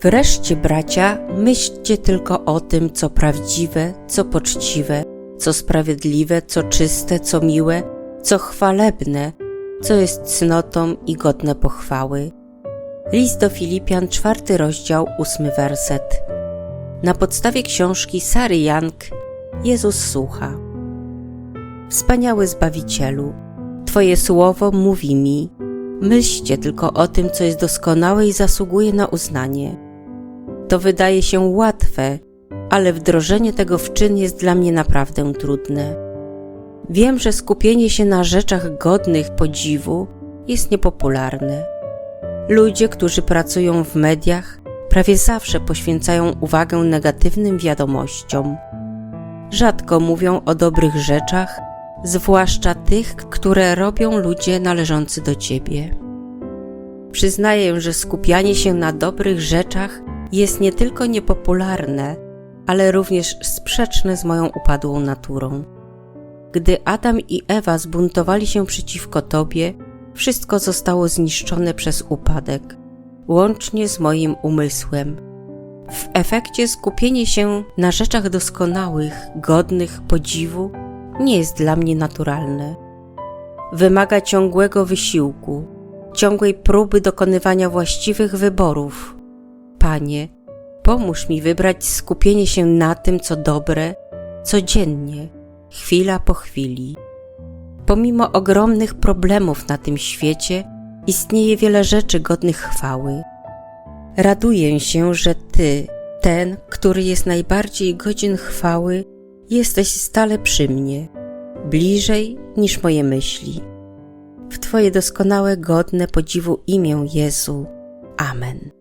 Wreszcie, bracia, myślcie tylko o tym, co prawdziwe, co poczciwe, co sprawiedliwe, co czyste, co miłe, co chwalebne, co jest cnotą i godne pochwały. List do Filipian, czwarty rozdział, ósmy werset. Na podstawie książki Sary Young Jezus słucha. Wspaniały Zbawicielu, Twoje słowo mówi mi, myślcie tylko o tym, co jest doskonałe i zasługuje na uznanie. To wydaje się łatwe, ale wdrożenie tego w czyn jest dla mnie naprawdę trudne. Wiem, że skupienie się na rzeczach godnych podziwu jest niepopularne. Ludzie, którzy pracują w mediach, prawie zawsze poświęcają uwagę negatywnym wiadomościom. Rzadko mówią o dobrych rzeczach, zwłaszcza tych, które robią ludzie należący do ciebie. Przyznaję, że skupianie się na dobrych rzeczach jest nie tylko niepopularne, ale również sprzeczne z moją upadłą naturą. Gdy Adam i Ewa zbuntowali się przeciwko Tobie, wszystko zostało zniszczone przez upadek, łącznie z moim umysłem. W efekcie skupienie się na rzeczach doskonałych, godnych podziwu, nie jest dla mnie naturalne. Wymaga ciągłego wysiłku, ciągłej próby dokonywania właściwych wyborów. Panie, pomóż mi wybrać skupienie się na tym, co dobre, codziennie, chwila po chwili. Pomimo ogromnych problemów na tym świecie, istnieje wiele rzeczy godnych chwały. Raduję się, że Ty, ten, który jest najbardziej godzien chwały, jesteś stale przy mnie, bliżej niż moje myśli. W Twoje doskonałe, godne podziwu imię Jezu. Amen.